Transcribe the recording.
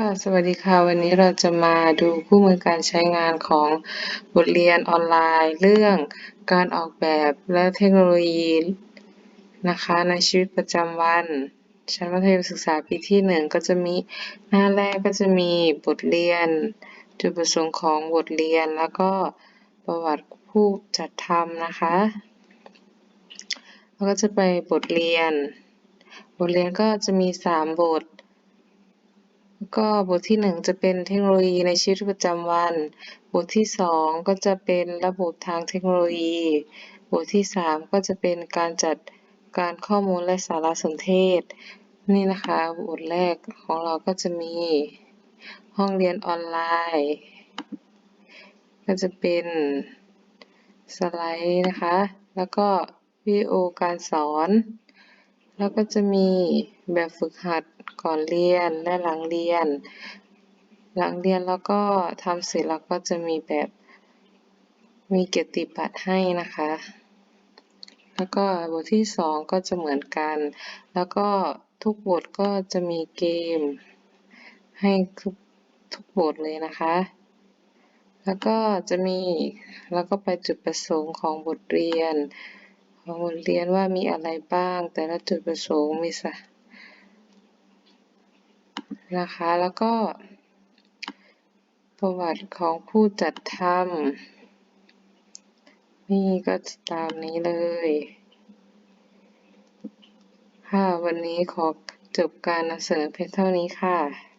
ค่ะ สวัสดีค่ะ วันนี้เราจะมาดูคู่มือการใช้งานของบทเรียนออนไลน์ เรื่องการออกแบบและเทคโนโลยีนะคะในชีวิตประจำวัน ชั้นมัธยมศึกษาปีที่หนึ่งก็จะมีหน้าแรกก็จะมีบทเรียน จุดประสงค์ของบทเรียนแล้วก็ประวัติผู้จัดทำนะคะแล้วก็จะไปบทเรียน บทเรียนก็จะมีสามบท ก็บทที่หนึ่งจะเป็นเทคโนโลยีในชีวิตประจำวัน บทที่สองก็จะเป็นระบบทางเทคโนโลยี บทที่สามก็จะเป็นการจัดการข้อมูลและสารสนเทศ นี่นะคะบทแรกของเราก็จะมี ห้องเรียนออนไลน์ ก็จะเป็นสไลด์นะคะ แล้วก็วิดีโอการสอน แล้วก็จะมีแบบฝึกหัดก่อนเรียนและหลังเรียน หลังเรียนแล้วก็ทำเสร็จแล้วก็จะมีแบบมีเกียรติบัตรให้นะคะ แล้วก็บทที่สองก็จะเหมือนกัน แล้วก็ทุกบทก็จะมีเกม ให้ทุกทุกบทเลยนะคะ แล้วก็จะมีแล้วก็ไปจุดประสงค์ของบทเรียน ของบทเรียนว่ามีอะไรบ้าง แต่ละจุดประสงค์มีสะนะคะ แล้วก็ ประวัติของผู้จัดทำนี่ก็ตามนี้เลยค่ะวันนี้ขอจบการนำเสนอเพียงเท่านี้ค่ะ